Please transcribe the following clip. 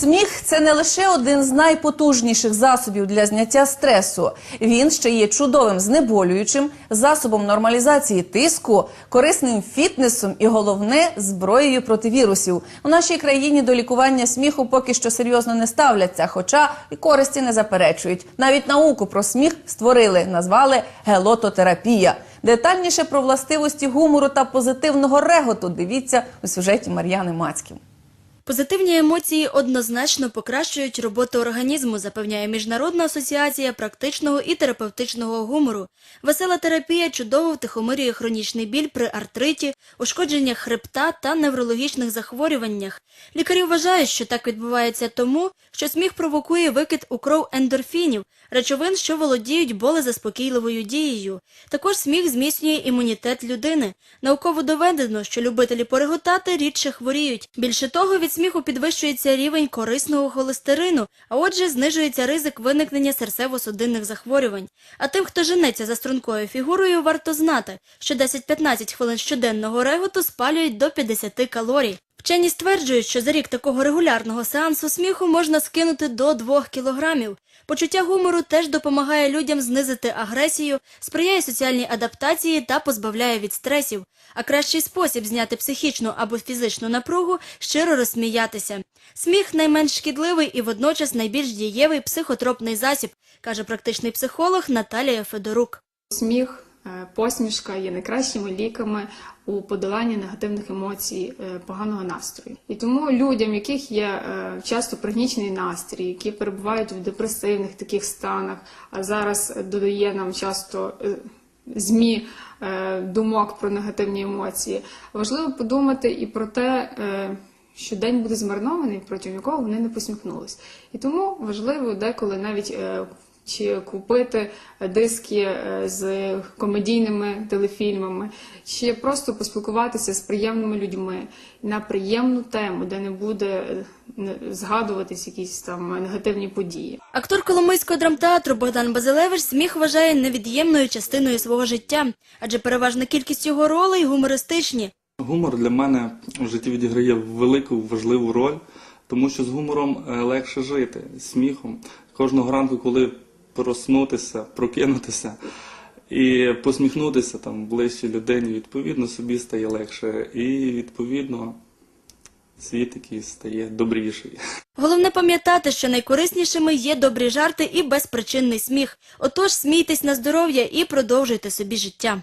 Сміх це не лише один з найпотужніших засобів для зняття стресу. Він ще є чудовим знеболюючим, засобом нормалізації тиску, корисним фітнесом і головне зброєю проти вірусів. У нашій країні до лікування сміху поки що серйозно не ставляться, хоча і користі не заперечують. Навіть науку про сміх створили, назвали гелототерапія. Детальніше про властивості гумору та позитивного реготу дивіться у сюжеті Мар'яни Мацьків. Позитивні емоції однозначно покращують роботу організму, запевняє Міжнародна асоціація практичного і терапевтичного гумору. Весела терапія чудово втихомирює хронічний біль при артриті, ушкодженнях хребта та неврологічних захворюваннях. Лікарі вважають, що так відбувається тому, що сміх провокує викид у кров ендорфінів, речовин, що володіють болезаспокійливою дією. Також сміх зміцнює імунітет людини. Науково доведено, що любителі пореготати рідше хворіють. Більше того, від сміху підвищується рівень корисного холестерину, а отже, знижується ризик виникнення серцево-судинних захворювань. А тим, хто женеться за стрункою фігурою, варто знати, що 10-15 хвилин щоденного реготу спалюють до 50 калорій. Вчені стверджують, що за рік такого регулярного сеансу сміху можна скинути до 2 кілограмів. Почуття гумору теж допомагає людям знизити агресію, сприяє соціальній адаптації та позбавляє від стресів. А кращий спосіб зняти психічну або фізичну напругу щиро розсміятися. Сміх найменш шкідливий і водночас найбільш дієвий психотропний засіб, каже практичний психолог Наталія Федорук. Сміх, посмішка є найкращими ліками у подоланні негативних емоцій, е, поганого настрою. І тому людям, яких є е, часто пригнічений настрій, які перебувають в депресивних таких станах, а зараз додає нам часто е, ЗМІ е, думок про негативні емоції, важливо подумати і про те. е, що день буде змарнований, протягом якого вони не посміхнулись. І тому важливо деколи навіть е, чи купити диски е, з комедійними телефільмами, чи просто поспілкуватися з приємними людьми на приємну тему, де не буде е, згадуватись якісь там негативні події. Актор Коломийського драмтеатру Богдан Базилевич сміх вважає невід'ємною частиною свого життя, адже переважна кількість його ролей гумористичні. Гумор для мене в житті відіграє велику важливу роль, тому що з гумором е, легше жити, сміхом. Кожного ранку, коли проснутися, прокинутися і посміхнутися там ближче людині, відповідно собі стає легше. І відповідно світ такий стає добріший. Головне пам'ятати, що найкориснішими є добрі жарти і безпричинний сміх. Отож, смійтесь на здоров'я і продовжуйте собі життя.